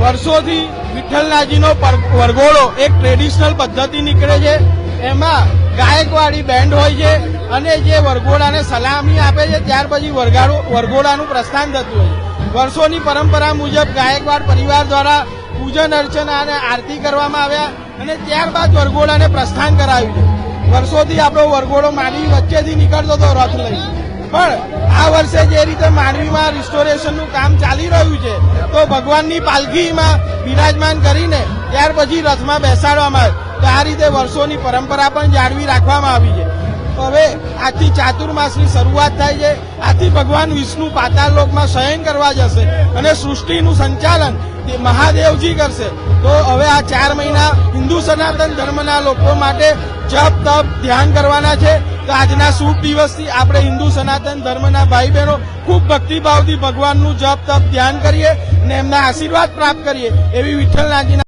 વર્ષોથી વિઠ્ઠલનાજીનો વરઘોડો એક ટ્રેડિશનલ પદ્ધતિ નીકળે છે. એમાં ગાયકવાડી બેન્ડ હોય છે અને જે વરઘોડાને સલામી આપે છે, ત્યાર પછી વરઘાડો વરઘોડાનું પ્રસ્થાન થતું હોય વર્ષોની પરંપરા મુજબ ગાયકવાડ પરિવાર દ્વારા પૂજન, અર્ચના અને આરતી કરવામાં આવ્યા અને ત્યારબાદ વરઘોડાને પ્રસ્થાન કરાવ્યું વર્ષોથી આપણો વરઘોડો માની વચ્ચેથી નીકળતો હતો રથ લઈ. પણ આ વર્ષે જે રીતે માંડવીમાં રિસ્ટોરેશનનું કામ ચાલી રહ્યું છે, તો ભગવાનની પાલખીમાં બિરાજમાન કરીને ત્યાર પછી રથમાં બેસાડવામાં આવે. તો આ રીતે વર્ષોની પરંપરા પણ જાળવી રાખવામાં આવી છે. આજથી ચાતુર્માસની શરૂઆત થાય છે. આથી ભગવાન વિષ્ણુ પાતાળ શયન કરવા જશે અને સૃષ્ટિનું સંચાલન મહાદેવજી કરશે. તો હવે આ ચાર મહિના હિન્દુ સનાતન ધર્મના લોકો માટે જપ, તપ, ધ્યાન કરવાના છે. તો આજના શુભ દિવસથી આપણે હિન્દુ સનાતન ધર્મના ભાઈ બહેનો ખૂબ ભક્તિભાવથી ભગવાનનું જપ, તપ, ધ્યાન કરીએ અને એમના આશીર્વાદ પ્રાપ્ત કરીએ એવી વિઠ્ઠલનાથજીના